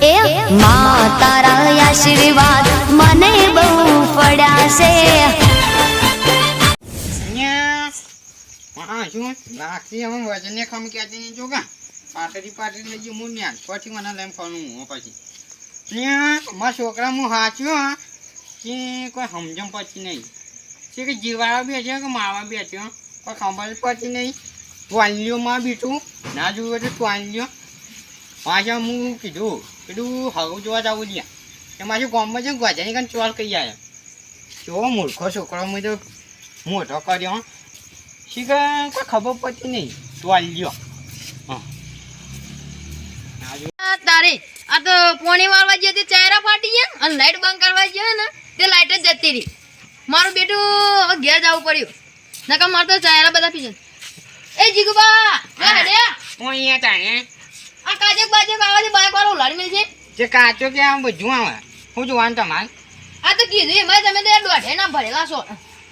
એ માં તારા આશીર્વાદ મને બહુ પડ્યા છે. શું? લાગતી અમે વજને ખમ ક્યાંથી નહીં જોગા? પાટરી પાટરી લઈ ગયું હું પછી મને લઈને ફોનું હું પછી. ત્યાં મારા છોકરા હું હાચ્યો કે કોઈ સમજણ પછી નહીં. છે કે જીવાળા બેઠ્યો કે માવા બેઠ્યો કોઈ ખબર પછી નહીં. ટોનલીઓમાં બીઠું. ના જોયું તો ટોનલીઓ પાછા હું કીધું કીધું હવું જોવા જવું લ્યા. કે મારી ગામમાં છે ગજાની કાન ચોર કહી આવ્યા કેવો મૂર્ખો છોકરો મેં તો મોટો કર્યો શીખર કોઈ ખબર પડતી નહીં. ના જો તારે આ તો પોણી વાળવા જઈએ તે ચાયરા ફાટી ગયા અને લાઈટ બંધ કરવા ગયા ને તે લાઈટ જ જતી રહી. મારું બેટું હવે ઘેર જવું પડ્યું. નકર મારે તો ચાયરા બધા પી જાય એ જીગુબા હું અહીંયા તાણે આ કાજક બાજક આવાથી બાઈક વાળો ઉલાડી મેલ છે. જે કાચો કે આમ બધું આવે હું જોવાનું તમારે? આ તો કીધું એમાં તમે તો દોઢે ના ભરેલા છો.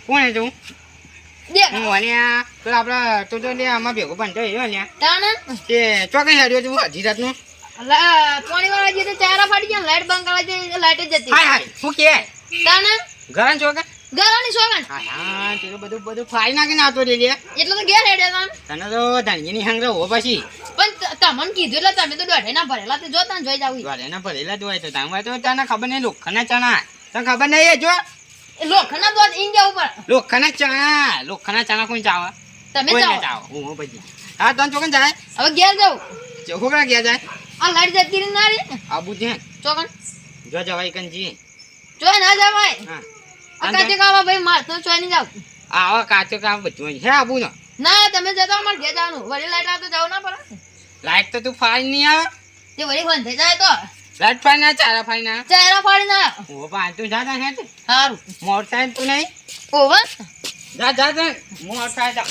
કોણે તું? ઘણા ચોકે ગરાની સોગન હા હા તે બધું બધું ફાઈ નાખીને આવતો રે લે. એટલે તો ઘેર હેડે તને તો ધણીની હંગરો હો પછી. પણ તમને કીધું એટલે તમે તો દોઢે ના ભરેલા તે જોતા જોઈ જાવ દોઢે ના ભરેલા જોઈ તો તમે તો તને ખબર નહીં લોખંડના ચણા. તને ખબર નહીં એ જો? લોખંડના દોધ ઉપર જવું પડે લોખંડના ચણા લોખંડના ચણા કોઈ ચાવે? તમે ચાવે. હું પછી. હા તને ચોકન જાય? હવે ઘેર જાઉં. છોકરા ઘેર જાય? આ લાઈટ જતી ના રે આબુ છે ચોકન. જો જવાય કંજી જો. ચોય ના જવાય. હા. આ કાચે કાવા ભાઈ માર તો ચોય નહીં જાવ આવા કાચો કામ બધું છે આબુ ના તમે જતા અમારે ઘેર જવાનું. વળી લાઈટ તો જવું ના પડે. લાઈટ તો તું ફાડી નહીં આવે. તે વળી બંધ થઈ જાય તો. લાઈટ ફાઈ ના ચારા ફાઈ ના. ચાયરા ફાડી ના. ઓ પા તું જા જા હેઠ સારું મોર સાઈડ તું નહીં? ઓવર જા જા જા. મોર સાઈડ જા.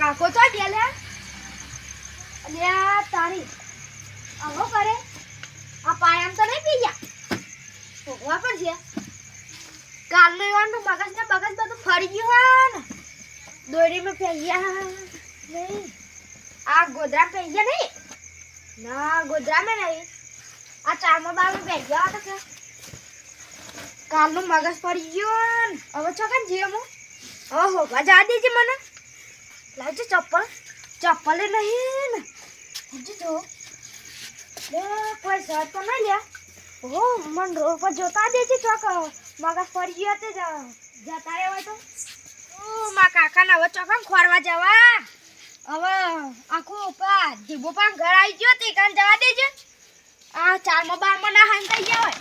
કાકો ચા ગયા લે અલ્યા તારી આવો કરે આ પાયામ તો નહીં પી ગયા. ભોગવા પણ છે કાલનો એવાનું મગજ ને મગજ બધું ફરી ગયું હા ને. દોરીમાં પહેર્યા નહીં. આ ગોદરા પહેર્યા નહીં. ના, ગોદરામાં નહીં. આ ચારમાં બારમાં પહેર્યા હતા કે. કાલનું મગજ ફરી ગયું હવે ચોકન જીવ હું હવે હોગા જા દેજે મને. લાવજે ચપ્પલ. ચપ્પલે નહીં ને. હજી જો. કોઈ શર્ટ તો નહીં લે ઓ મન રોડ પર જોતા દેજે ચોક. મગજ ફરી ગયો તે જતા રહ્યા તો. ઓ મા કાકાના વચ્ચે કામ ખોરવા જવા? હવે આખું ઉપા જીબો પણ ઘર આવી ગયો તે કાન જવા દેજે. આ ચારમાં બારમાં ના થઈ ગયા હોય.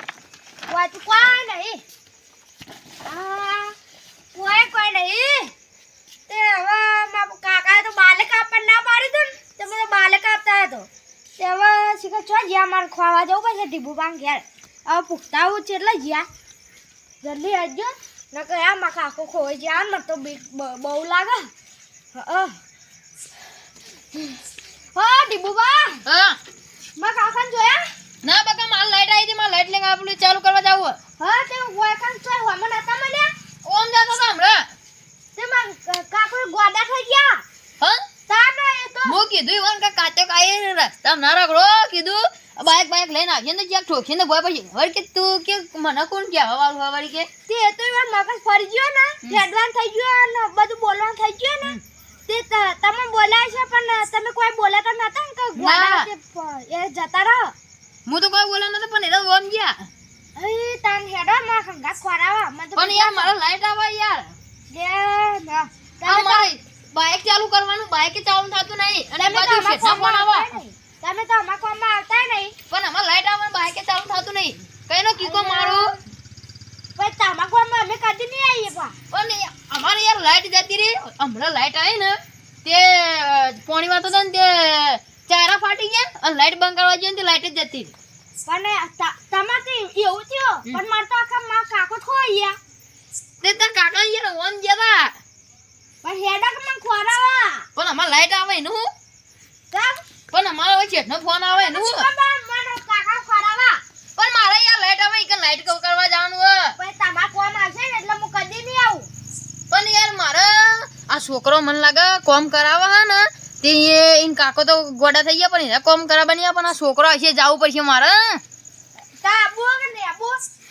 કોઈ તો કોઈ નહીં. આ કોઈ કોઈ નહીં. તે હવે મા કાકાએ તો બાલક આપણને ના પાડી દો ને. તે મને બાલક આપતા હતો. તે હવે શીખે છો જ્યાં મારે ખોવા જવું પછી ઢીબુ પાન ઘેર. હવે પૂછતા આવું છે એટલે જ્યાં. જલ્દી આવજો. ન કે આ મારા કાકો ખોઈ જ્યાં મને તો બહુ લાગે. હા ઢીબુબા હા મારા કાકાને જોયા? ના બકા માલ લાઈટ આવી હતી. માલ લાઈટ લઈને આપણું ચાલુ કરવા જવું હા તે વોયકાન ચોય હોય મને હતા મળ્યા? ઓમ જાતો તો હમણાં? તે માં કાકો ગોડા થઈ ગયા. હા તો હું કીધું ઈવન કે કાચે કાઈ રસ્તા ના રગડો કીધું બાઈક બાઈક લઈને આવીએ ને જ્યાં ઠોકીને ભય પછી. વળી કે તું કે મને કોણ કહેવા વાળું હોય વળી કે? તે તો એવા મગજ ફરી ગયો ને હેડવાન થઈ ગયો ને બધું બોલવાનું થઈ ગયો ને. તે ત- તમે બોલાય છે પણ તમે કોઈ બોલાતા નતા ને કે ગોડા એ જતા રહો. હું તો કોઈ બોલ્યો નતો પણ એ ઓમ ગયા. એ તાન હેડો માં ખંગા ખોરાવા. પણ યાર મારો લાઈટ આવે યાર. લે ના. તમે બાઈક ચાલુ કરવાનું બાઇક ચાલુ થતું નહીં. અને પાછું શેઠના ફોન આવે. તમે તો અમાર કોમમાં આવતા નહીં. પણ અમાર લાઈટ આવવાનું બાઇક ચાલુ થતું નહીં. કઈનો કીકો મારો. ભાઈ તમારા કોમમાં અમે કદી નહીં આવીએ પા પણ અમારે યાર લાઈટ જતી રહી. હમણાં લાઈટ આવી ને તે પોણી વાતો તો ને તે ચારા ફાટી ગયા અને લાઈટ બંધ કરવા જોઈએ ને તે લાઈટ જ જતી પણ તમારે એવું થયું. પણ મારે તો આખા માં કાકો ખોઈ ગયા. તે તાર કાકા યાર ઓન ગયા પણ હેડા કે મને ખોરાવા. પણ અમાર લાઈટ આવે એનું હું કેમ? પણ અમારો હવે શેઠનો ફોન આવે એનું હું મને કાકા ખોરાવા. પણ મારે યાર લાઈટ આવે કે લાઈટ કવ કરવા જવાનું હોય. પણ તમારા કોમ આવશે ને એટલે હું કદી નહીં આવું. પણ યાર મારે આ છોકરો મને લાગે કોમ કરાવે હે ને તે એ ઈન કાકો તો ગોડા થઈ ગયા પણ એને કોમ કરાવવા નહીં પણ આ છોકરો હશે જવું પડશે મારે. તા આબુ કે નહીં આબુ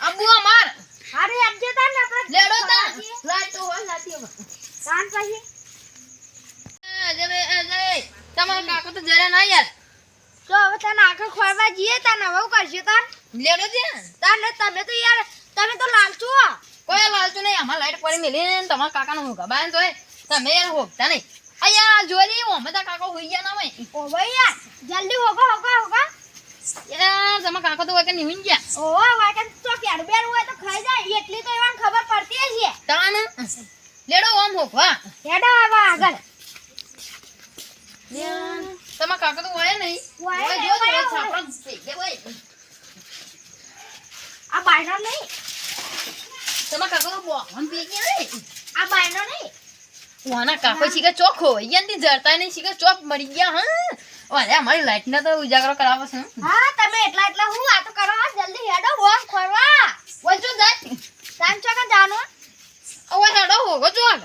આબુ અમાર. અરે આપજે તા ને આપણે લેડો તા લાઈટ તો હોય. સાથી પછી કાકો તો જરા ના યાર. તો હવે તને આખા ખોરવા જઈએ તાન હવે કરશે તાન લેડો છે તાન તમે તો યાર તમે તો લાલચુ. કોઈ લાલતું નહીં અમાર લાઈટ પડી મેલી તમારા કાકાનો હું ગબાય તો તમે યાર હોગતા નહીં. અయ్యా જોરી અમે તો કાકો હોઈ ગયા ના હોય. ઓ ભાઈ યાર જલ્દી હોગો હોગો હોગો. યાર તમારા કાકો તો વગર નહીં ગયા. ઓ વાકન તો ક્યાર બેર હોય તો ખાઈ જાય એટલી તો એવાને ખબર પડતી હશે. તાન. લેડો ઓમ હોગવા લેડો આવા આગળ. તમા કાકા તો વાય નહીં. વળે જો તો છાપરા થઈ ગયા હોય. આ બાયનો નહીં. તમા કાકા તો બોહન પી ગયા નહીં આ બાયનો નહીં. વાના કાકો શીખે ચોક હોય. યાર જરતા નહીં શીખે ચોક મરી ગયા હા. અરે અમારી લાઈટ ને તો ઉજાગરો કરાવો છે હા. તમે એટલા એટલા હું વાતો કરો હા, જલ્દી હેડો બોમ ખોરવા. વચ્ચે જાય. તાન ચોકન જાનો હવે હેડો હોગો ચોક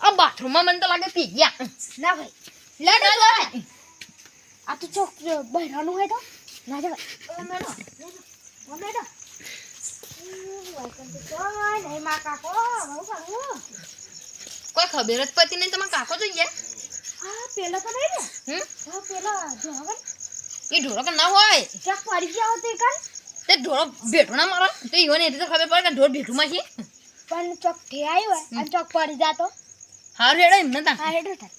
આ બાથરૂમમાં મને તો લાગે પી ગયા ના ભાઈ. લેડો જોય આ તો ચોક બહેરાનું હોય તો. ના જવાય. ઓ મેડો ઓ મેડો નહીં માં કાકો. હું. કરું કોઈ ખબર જ પડતી નહીં તમારા કાકો ગયા આ પેલો તો નહીં ને. આ પેલો જોગન એ ઢોરો કે ના હોય. ક્યાંક પડી ગયા હોતી કાન તે ઢોરો ભેટો ના મારો. તો ઈવન એટલે તો ખબર પડે કે ઢોર ભેટુમાં છે. પણ ચોક ઠેવાઈ હોય અને ચોક પડી જાતો. હારું હેડો એમને નતા. હા હેડો થાય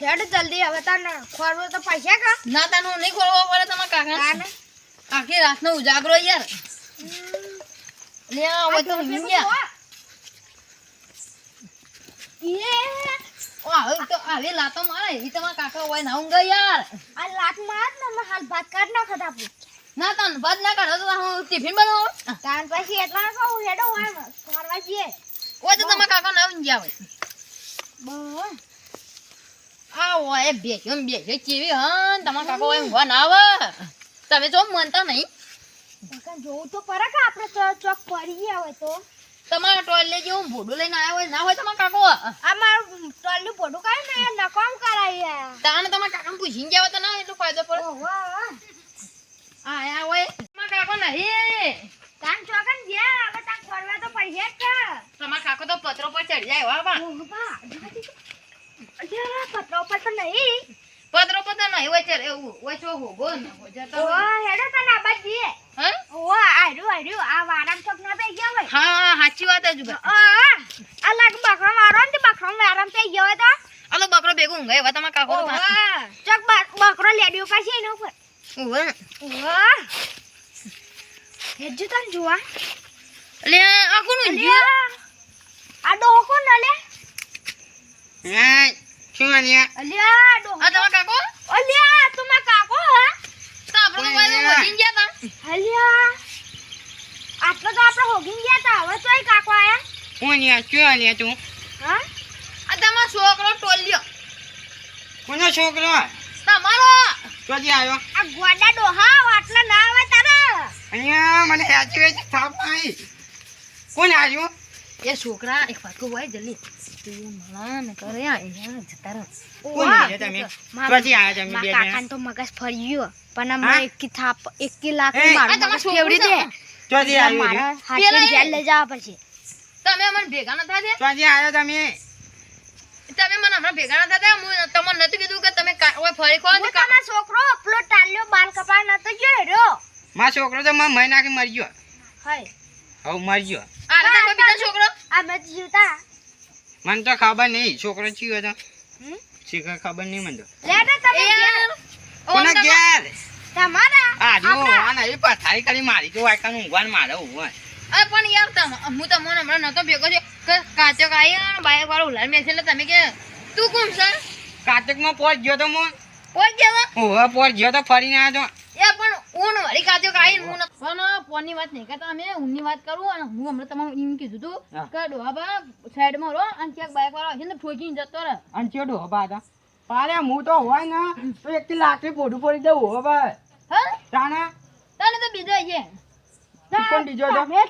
હેડ જલ્દી હવે તને ખોરવું તો પૈસા કા? ના તાનો નહીં ખોરવો પડે તમારા કાકા આખી રાતનો ઉજાગરો યાર. લે હવે તો હિંગ્યા ગયા એ ઓ હવે તો આવી લાતો મારે એવી તમારા કાકા હોય ના ઊંઘે યાર. આ લાત માર ને હાલ ભાત કાઢ નાખો આપું ના તન બાદ ના કાઢ તો હું ટિફિન બનાવો? તાન પછી એટલા હું હેડો આમ ફરવા જઈએ. કોઈ તો તમારા કાકા ના ગયા હોય. આવો આ બે બેસ્યો બે બેસ્યો કેવી હન? તમારા કાકા એમ ઊંઘવા ના આવે. તમે જો મનતા નહીં. કાકા જોવું તો પડે કે આપણે ચોક પડી ગયા હોય તો. તમારા ટોયલેટ જેવું ભોડું લઈને આવ્યા હોય ના હોય તમારા કાકો? આ મારું ટોલનું ભોડું કાઢે ને નકામ કરાય તાને તમારા કાકાને પૂછીને ગયા હોય તો ના એટલો ફાયદો પડે. વાહ આ આયા હોય તમારા કાકો નહીં. તાન ચોકન ગયા હવે તાન ફરવા તો પૈસા છે. તમારા કાકો તો પત્રો પર ચડી જાય હો બા અલ્યા પત્રો પર તો નહીં. પત્રો પર તો નહીં હોય ચાલ એવું હોય છો હોગો ને હો જતો ઓહો હેડો તને આબાદ જઈએ હા? ઓહો આર્યું આર્યું આ વારામ ચોક ના પઈ ગયા હોય. હા સાચી વાત જ આ આ લાગ બકરો મારો ને બકરો આરામ થઈ ગયો હોય તો. આલો બકરો ભેગું ઊંઘાય હવે તમારા કાકો તો ચોક બકરો લેડ્યો પાછી એના ઉપર. ઉવે. ઓહો હેજો તને જોવા લે આ કોનું? અલ્યા આ ડોહો કોણ અલે હા શું અન્યા અલ્યા ડોહો આ તમારા કાકો અલ્યા તું મારા કાકો હા તો આપણે તો વળગીને ગયા તા અલ્યા આટલો તો આપણે હોગીને ગયા તા હવે તોય કાકો આયા હું અન્યા શું અન્યા તું હા આ તમારો છોકરો ટોલ્યો કોનો છોકરો તમારો ચોથી આવ્યો આ ગોડા ડોહા આટલા ના આવે તારા. અહીંયા મને હેચવે છે થાપ આવી કોણ આવ્યો? એ છોકરા એક પાકો હોય જલ્દી. તું મણા કરે આ અહીંયા જતા રહો. કોણ આવ્યા તમે? મને ભેગા ન થયા? ચોથી આવ્યો તમે. તમે મને હમણાં ભેગા નતા થયા હું તમને નતું કીધું કે તમે કોઈ ઓય ફરી ખો તો તમારો છોકરો પેલો ટાલ્યો બાલ કપા નતો ગયો રહ્યો મારો છોકરો તો માં મહિના કે મરી ગયો. હાય હવે મરી ગયો. આ રીતે કોઈ બીજો છોકરો? આ મત જીવતા. મને તો ખબર નહીં છોકરો ચીયો હતો હમ? શીખર ખબર નહીં મને તો. લેડો તમે કોના ગેર તમારા આ જો આના એ નહીં પથારી કરી મારી તો વાયકાનું ઊંઘવાનું મારે ઊંઘવાનું. અરે પણ યાર તમ- હું તમને હમણાં નતો ભેગો છે કે કાચો કાઈ બાઈક વાળો ઉલાર મેં એટલે તમે કે તું કોણ છે? કાતકમાં પહોંચ ગયો તો હું પહોંચ ગયો ઓહો પહોંચ ગયો તો ફરીને આવ્યો તો. એ પણ ઊન વાળી કાચો આવી હું ન- પણ પોની વાત નહીં કરતા અમે ઊનની વાત કરું અને હું હમણાં તમારું એમ કીધું તું હા. કે ડોહાબા સાઈડમાં રહો અને ક્યાંક બાઈક વાળો આવશે ને ઠોકીને જતો રહે. અને ચેડો હબા હતા? પારે હું તો હોય ને તો એક લાકડી પોઢું પડી દઉં હો ભાઈ. હા? તાણે? તને તો બીજો છે કોણ બીજો હતો? તમે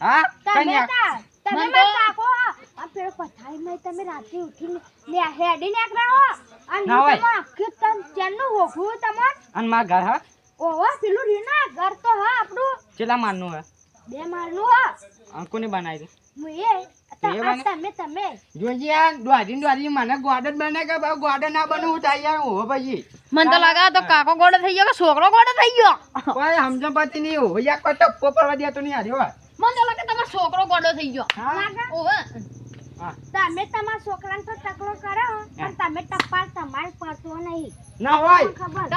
હા? કન્યા? તમે મને મારા કાકો આ પેલો પથારીમાં તમે રાતે ઉઠીને ને હેડી નીકળ્યા હો અને ના. તમે આખી તન ચેનનું હોખું તમને અને માં ઘર હા? ઓહો પેલું રીના? ઘર તો હા આપણું. કેટલા મારનું હે? બે માળનું હા. કોને બનાવી હું એ તો ત- તમે. તમે જોજી આ દ્વારી દ્વારી મને ગોડન બને કે બા ગોડન ના બનવું થાય યાર હો પછી. મને તો લાગે તો કાકો ગોડો થઈ ગયો કે છોકરો ગોડો થઈ ગયો? કોઈ સમજણ નહીં હો યાર કોઈ ટપ્પો પડવા દેતો નહીં હાર્યો મને તો લાગે તમારો છોકરો ગોડો થઈ ગયો. ઓવે તમે તમારા છોકરાને તો ટકલો કરો પણ તમે ટપ્પા તમારે પડતો નહીં. ના હોય. ખબર?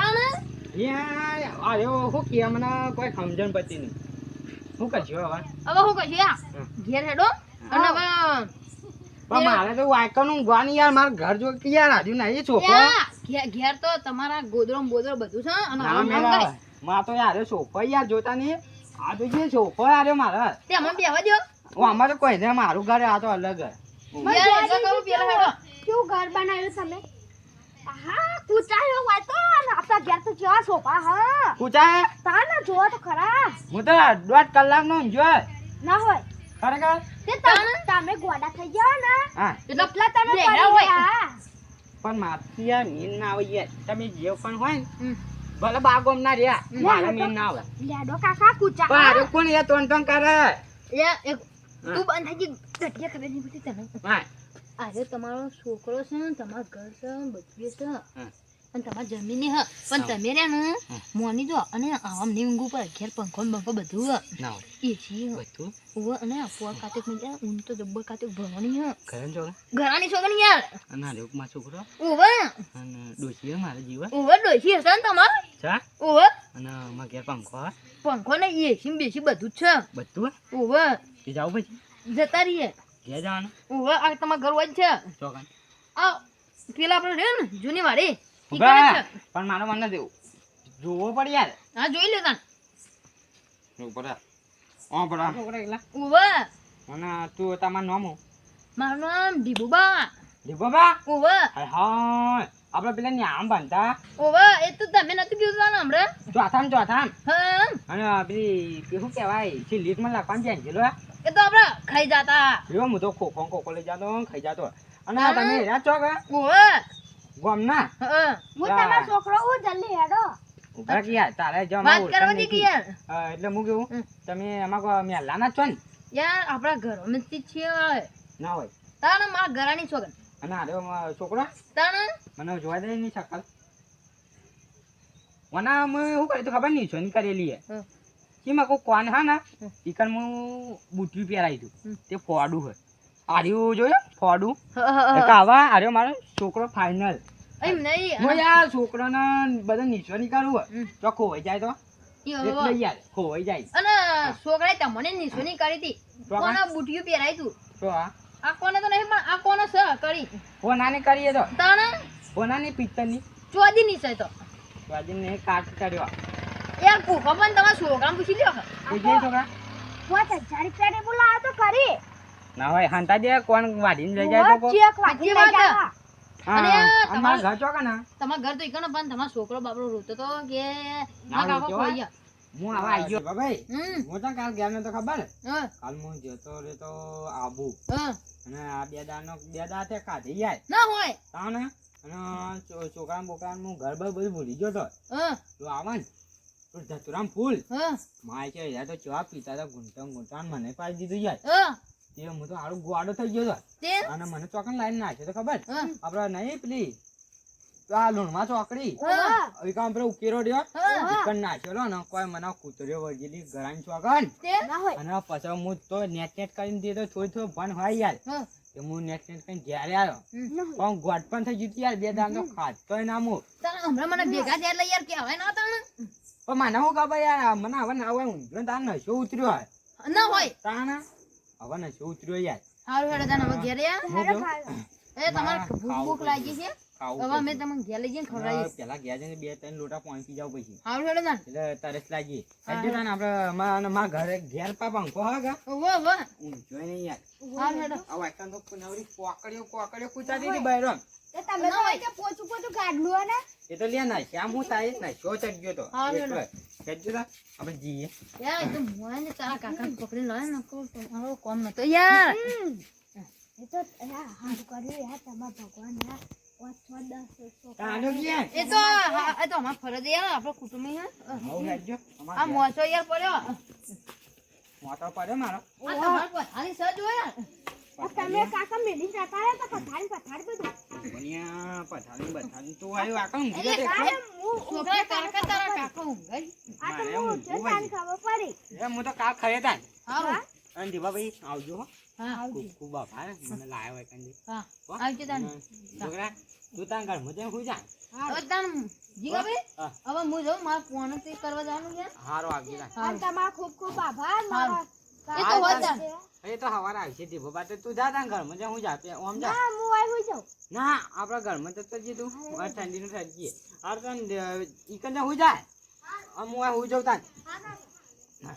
યાર આયો હું કે મને કોઈ સમજણ પડતી નહીં. શું કરશું હવે. હવે હું કહીએ ઘેર હેડો. પણ મારે તો વાયકનું ઊંઘવાની યાર મારું ઘર જો કે યાર હજુ નહીં છોકરો. ઘેર તો તમારા ગોદરો બોદરો બધું છે અને ના હવે મેરા મંગાઈ. માં તો યાર સોફો યાર જોતા નહીં. આ તો જે સોફો યાર મારા તે અમને અમારે કોઈ ને મારું ઘર આ તો અલગ હે કેવું ઘર બનાવ્યું તમે? હા કૂચાયો હોય તો. અને આપણા ઘેર તો કેવા સોફા હા. પૂછાય તા ને જોવો તો ખરા. હું તો દોઢ કલાક નો ઊંઘ્યો ના હોય. ખરેખર? તે તમે તમે ગોડા થઈ ગયા ને. હા. એટલે તમે પડી ગયા. પણ મારથી યાર મીન ના આવે યાર. તમે જે પણ હોય ને. ભલે બાગોમ ના રહ્યા મારા મીન ના આવે લેડો કાકા કૂચા. પણ કોણ યાર તોન તોન કરે? એ એક તું બંધ થઈ ગઈ. ઘટિયા ખબર નહીં પડતી તને. હા. આજે તમારો છોકરો છે ને તમારું ઘર છે બધું છે. હમ. તમારે જમીન હ. પણ તમે રે ને મોની જો અને આમ નહીં ઊંઘું પર ઘેર પંખો ને બંખો બધું હ. એ છી બધું? અને આપવા કાતે મને ઊન તો જબ્બર કાતે ભરવાની હ. ઘરે જો ઘરાની છોકરી યાર ના આ ઉપમા છોકરો? ઓવે અને ડોશી મારા જીવા? ઓવે ડોશી હશે ને તમાર? છા ઓવે અને મારા ઘેર પંખો પંખો ને એસી છી બેસી બધું છે. બધું. ઓવે એ જાવ પછી. જતા રહીએ. ઘેર જવાનું? ઓવે આ તમારા ઘર હોય જ છે. ચોકન. આ પેલા આપણે રહ્યો ને જૂની વાડી? ઊભા. પણ મારો મન નથી જોવો. પડે યાર. હા જોઈ લેતા ને. જોવું પડે. ઓ પડા ઓવે અને તું તમારું નામ હું મારું નામ ડીબુબા દીપોબા ઉવા હાય હાય. આપણે પેલા ન્યામ બાંધતા. ઓવે એ તો તમે નતું કીધું તાને હમણાં? ચોથામ ચોથામ. હા અને પેલી શું કહેવાય? છે લીટમાં જાય છે લો એ તો આપણે ખાઈ જાતા. એવો હું તો ખોખો ને ખોખો લઈ જાતો ખાઈ જાતો. અને તમે છો કે? ઓવે ગોમ ના હું. તમારો છોકરો હું જલ્દી હેડો. ઊભા ગયા તારે જો વાત કરવા દી કે યાર. એટલે હું કેવું? તમે અમાર કો મેલાના છો ને? યાર આપણા ઘરોમાં જ છીએ ના હોય. તાણે મારા ઘરાની છોકરા. અને આ છોકરો? તાણે? મને જોવા દે નહીં શકલ મને અમે શું કર્યું તો ખબર નહીં ને કરેલી હે. એમાં કોઈ કોણ હા ના. ઈકન હું બુટ્યું પહેરાવી તું તે ફોડું હે આર્યું જોયો? ફોડું? આવા આર્યો મારો છોકરો ફાઇનલ એમ નહીં હું યાર છોકરાને બધા નીચો હે તો ખોવાઈ જાય તો. એટલે યાર ખોવાઈ જાય. અને છોકરાએ તમને નિશાની કરી હતી. તો આ- બુટિયું પહેરાય તું? તો આ આ કોને તો નહીં પણ આ કોને સ કરી. ફોનાને કરીએ તો. તાણે? ફોનાની પિત્તરની ચોદી નિશાય તો. વાજીને કાટ કર્યો યાર ભૂખો પણ તમારા છોકરાને પૂછી લ્યો છોકરા. પાંચ હજાર રૂપિયાની બોલાવો તો ના હોય હાંતા દે કોણ વાઢીને લઈ જાય તો કો ચેક વાઢી લઈ અને હા આ અને મારા ઘર ચોકા ના. તમારા ઘર તો ઈકણ પણ તમારો છોકરો બાપરો રોતો તો કે ના ના કાકો ખોઈ હું આવા આવી ગયો. ભાઈ હું તો કાલ ગયા તો ખબર. કાલ હું જતો રહેતો આબુ. અને આ બે દાનો બે દા તે કાઢી જાય ના હોય. તાને અને છોકરા બોકરા હું ઘર બર બધું ભૂલી ગયો તો. હા. તો આવા ધતુરામ ફૂલ. હા. માય યાર તો ચા પીતા હતા ગુંટા ગુંટા મને પાડી દીધું યાર. હા તે હું તો હારું ગોડો થઈ ગયો તો અને મને ચોકન લાઈન નાખ્યો તો ખબર? આપડે નહીં પેલી આ લૂણમાં ચોકડી? હા. હવે ઉકેરો રહ્યો? ચિકન નાખ્યો ને કોઈ મને કૂતર્યો વળગેલી ગળાની ચોકન. તે ના હોય. અને પછી હું તો નેટ નેટ કરીને દીધો થોડી થોડી ભણ હોય યાર. કે હું નેટ નેટ કરીને ઘેર આવ્યો. પણ ગોટ પણ થઈ ગયું યાર બે દામ તો ખાતોય ના હું હમણાં મને ભેગા થયા લઈ યાર કહેવાય ના તાણે. પણ મને હું ખબર યાર મને હવે ના હોય ઊંધો તાર નશો ઉતર્યો હોય. ના હોય. તાણ? હવે નશો ઉતર્યો યાર. સારું હેડો તને હવે ઘેરે એ તમારે ભૂખ ભૂખ લાગી છે? હવે મેં તમને ઘેર લઈ જઈને ખવડાવી પેલા ગયા જઈને બે ત્રણ લોટા પહોંચી પી જાવ પછી. સારું હેડો તને. એટલે તરસ લાગી. હા. તને આપણે માં મારા ઘરે ઘેર પાપા પંખો હા ગા. ઓવો વો ઊંઘ્યો નહીં યાર. સારું હેડો. આ વાયકાન તો નવરી પોકડ્યો પોકડ્યો કૂચાતી હતી બહેરો. એ તમે તો પોચું પોચું ગાડલું હે ને? એ તો લે ના શ્યામ હું તારી ના શો ચડી ગયો તો કહેજો તા આપણે જઈએ. યાર એ તો મોય ને તારા કાકા પકડી લાવે ને કો તો મારો કોમ નતો. યાર! એ તો યાર હારું કર્યું યાર તમારા ભગવાન યાર એ તો એ તો અમાર ફરજ યાર આપણો કુટુંબી હે આ મોચો યાર પડ્યો. મોટો પડ્યો મારો. આ તમાર પર સજ હોય આ તમે કાકા મેલી જતા રહે તો પથારી પથારી બધું. બનિયા પથારી બથારી તું આયો આકા ઊંઘી એટલે જતો અરે હું છોકરા કાકા તારા કાકા ઊંઘાઈ આ તો હું ઉઠ્યો તાને પડી એ હું તો કાલ ખાય તા હા? અને દીવાભાઈ આવજો હો. હા. ખૂબ ખૂબ આભાર. મને લાયો હોય કંદી હા. આવજો તાન. છોકરા તું તાર ઘર મુજબ હું જા હા. તાન જીગા ભાઈ હવે હું જાઉં મારે ફોન તે કરવા જવાનું છે. હારો આવજો તાન તમારો ખૂબ ખૂબ આભાર. મારા એ તો હોત. એ તો હવારે આવશે તું જા તાર ઘર મુજબ હું જા ઓમ જા. ના હું આવી જાઉં. ના આપણા ઘરમાં તો તો ઠંડી હાર તો ઈકન હું જાય. આમ હું હું જાઉં તાન. હા ના